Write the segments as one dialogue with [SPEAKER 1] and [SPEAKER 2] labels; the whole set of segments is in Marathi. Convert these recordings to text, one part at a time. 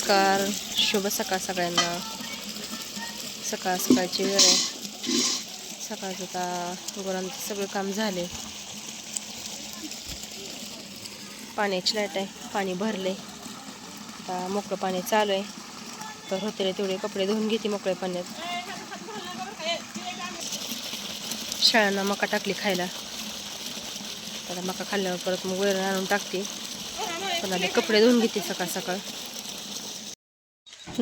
[SPEAKER 1] नमस्कार. शुभ सकाळ सगळ्यांना. सकाळ सकाळची वेळ आहे. सकाळचं आता गुरांचं सगळं काम झाले. पाण्याची लाइट आहे. पाणी भरले आता मोकळं पाणी चालू आहे. तर होते तेवढे कपडे धुवून घेते मोकळ्या पाण्यात. शाळांना मका टाकली खायला. आता मका खाल्ल्यावर परत मग वैरण आणून टाकते. पण आधी कपडे धुवून घेते सकाळ सकाळ.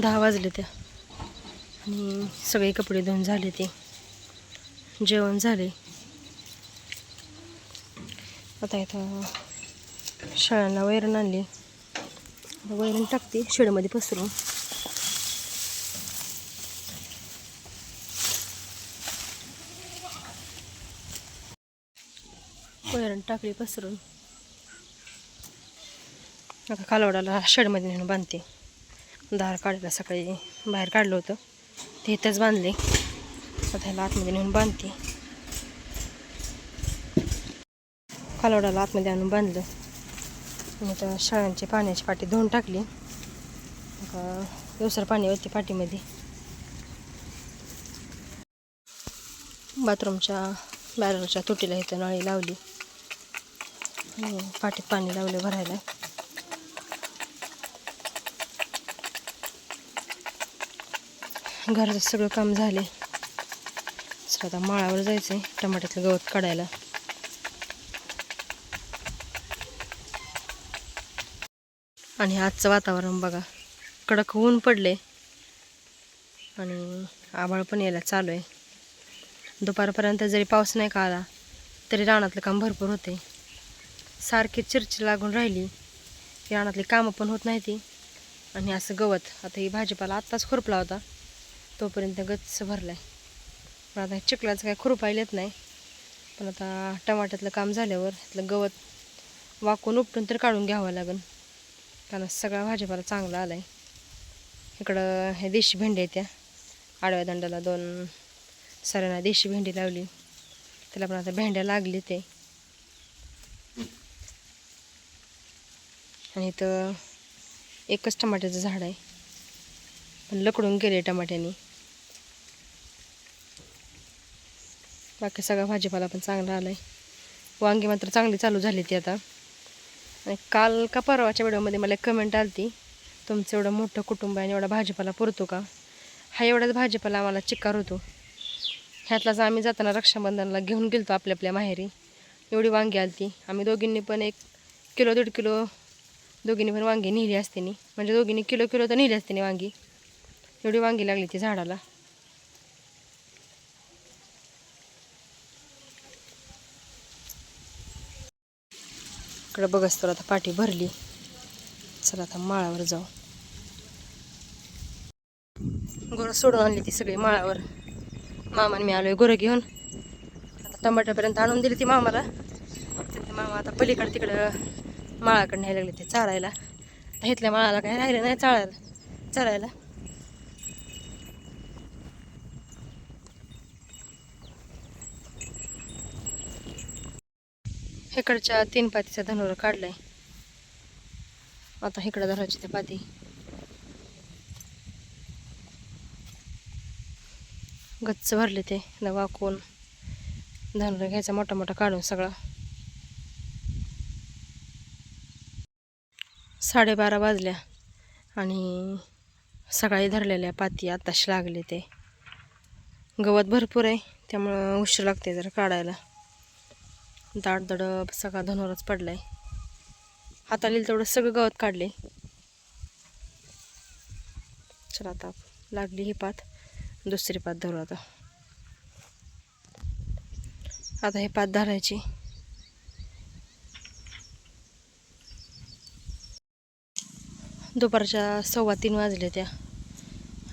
[SPEAKER 1] दहा वाजले त्या. आणि सगळे कपडे धुवून झाले ते. जेवण झाले. आता इथं शाळांना वैरण आणली. वैरण टाकते शेडमध्ये पसरून. वैरण टाकली पसरून. आता कालवडाला शेडमध्ये नेऊन बांधते. दार काढायला सकाळी बाहेर काढलं होतं. ते इथंच बांधले. आता ह्याला आतमध्ये नेऊन बांधते. कालवडाला आतमध्ये आणून बांधलं. आणि तर शाळांची पाण्याची पाटी धुवून टाकली. दुसरं पाणी होते पाठीमध्ये बाथरूमच्या बॅरलच्या तुटीला इथं नळी लावली. पाटीत पाणी लावलं भरायला. घराचं सगळं काम झाले. सर आता माळावर जायचं आहे टमाट्याचं गवत काढायला. आणि आजचं वातावरण बघा. कडक ऊन पडले. आणि आभाळ पण यायला चालू आहे. दुपारपर्यंत जरी पाऊस नाही का आला तरी रानातलं काम भरपूर होते. सारखी चिरची लागून राहिली. रानातली कामं पण होत नाही ती. आणि असं गवत आता ही भाजीपाला आत्ताच खुरपला होता. तोपर्यंत गच्च भरला आहे पण आता चिखलाचं काय खुरपायला येत नाही. पण आता टमाट्यातलं काम झाल्यावर त्यातलं गवत वाकून उपटून तर काढून घ्यावं लागेल कारण सगळा भाजीपाला चांगला आला आहे इकडं हे देशी भेंडी आहे त्या आडव्या दंडाला दोन सऱ्यांना देशी भेंडी लावली. त्याला पण आता भेंड्या लागली ते. आणि इथं एकच टमाट्याचं झाड आहे. पण लकडून गेले टमाट्याने. बाकी सगळा भाजीपाला पण चांगला आला आहे वांगी मात्र चांगली चालू झाली ती आता. आणि काल का परवाच्या व्हिडिओमध्ये मला कमेंट आली तुमचं एवढं मोठं कुटुंब आहे आणि एवढा भाजीपाला पुरतो का? हा एवढाच भाजीपाला आम्हाला चिक्कार होतो. ह्यातलाच आम्ही जाताना रक्षाबंधनला घेऊन गेलतो आपल्या आपल्या माहेरी. एवढी वांगी आली ती आम्ही दोघींनी पण एक किलो दीड किलो दोघींनी पण वांगी नेली असते म्हणजे दोघींनी किलो किलो तर नेली असते वांगी. एवढी वांगी लागली ती झाडाला. इकडे बघस तर आता पाठी भरली. चला आता माळावर जाऊ. गोरं सोडून आणली ती सगळी माळावर. मामाने मी आलोय गोरं घेऊन. आता टमाट्यापर्यंत आणून दिली ती मामाला. ते मामा आता पलीकडे तिकडं माळाकडे न्यायला लागले ते चारायला. घेतल्या माळाला काय राहिलं नाही चाळायला. चरायला. इकडच्या तीन पातीचा धनुर काढलाय. आता इकडं धरायची ते पाती. गच्च भरले ते न वाकून. धनुर घ्यायचा मोठा मोठा काढून सगळा. साडेबारा वाजल्या आणि सकाळी धरलेल्या पाती आत्ताशी लागले ते. गवत भरपूर आहे त्यामुळं उशीर लागते जरा काढायला. दाट दडप सगळा धनुरच पडलाय. हाताला तेवढं सगळं गवत काढले चला आता लागली ही पात. दुसरी पात धरू आता. आता हे पात धरायची. दुपारच्या सव्वा तीन वाजल्या त्या.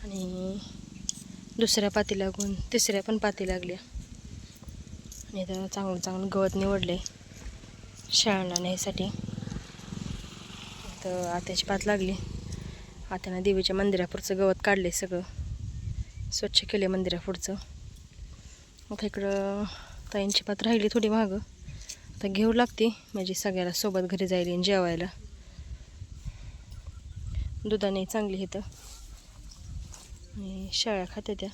[SPEAKER 1] आणि दुसऱ्या पाती लागून तिसऱ्या पण पाती लागल्या. इथं चांगलं चांगलं गवत निवडले शाळांना न्यायसाठी. तर आत्याची पात लागली. आत्यानं देवीच्या मंदिरापुढचं गवत काढले सगळं. स्वच्छ केले मंदिरापुढचं. आता इकडं ताईंची पात राहिली थोडी मागं. आता घेऊ लागते म्हणजे सगळ्याला सोबत घरी जाईल आणि जेवायला. दुधाने चांगली इथं आणि शाळा खात्या त्या.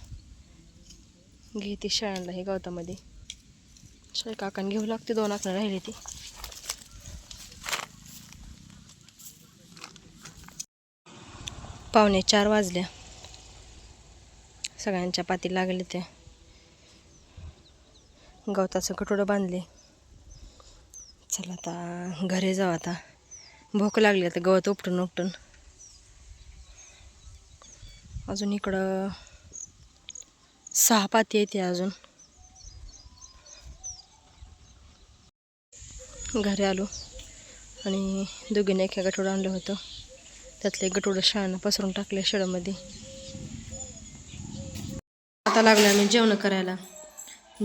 [SPEAKER 1] घेते शाळांना हे गवतामध्ये. शेळ्या काकान घेऊ लागते दोन आकडे राहिली ती. पावणे चार वाजल्या सगळ्यांच्या पाती लागले त्या गवताचं कटोडं बांधले. चला आता घरी जाऊ आता. भूक लागली आता गवत उपटून उपटून. अजून इकडं सहा पाती येते अजून. घरी आलो. आणि दोघीने एका गठोडं आणलं होतं. त्यातलं एक गठोडं शाळेनं पसरून टाकलं शेळामध्ये आता लागलं आम्ही जेवण करायला.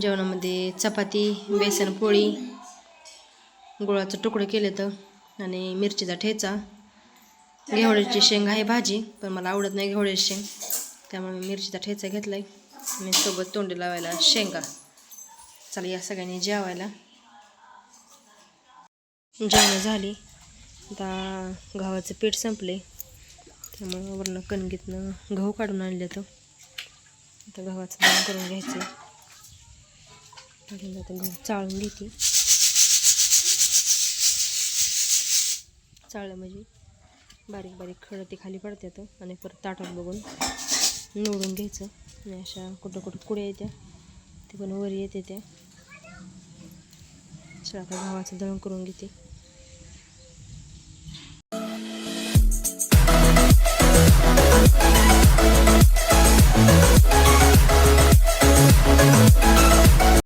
[SPEAKER 1] जेवणामध्ये चपाती बेसन पोळी गुळाचं तुकडं केले तर आणि मिरचीचा ठेचा. घेवड्याची शेंग आहे भाजी पण मला आवडत नाही घेवड्याची शेंग. त्यामुळे मी मिरचीचा ठेचा घेतलाय. आणि सोबत तोंडी लावायला शेंगा. चला या सगळ्यांनी जेवायला. जेवणं झाली. आता गव्हाचं पीठ संपले. त्यामुळं वरनं कणगीतनं गहू काढून आणले तर. आता गव्हाचं दळण करून घ्यायचं आता गहू चाळून घेते. चाळलं म्हणजे बारीक बारीक खडं ते खाली पडतात आणि परत ताटात बघून निवडून घ्यायचं. आणि अशा कुठं कुठं कुड्या येत्या ते पण वर येते त्या. चला गव्हाचं दळण करून घेते. Thank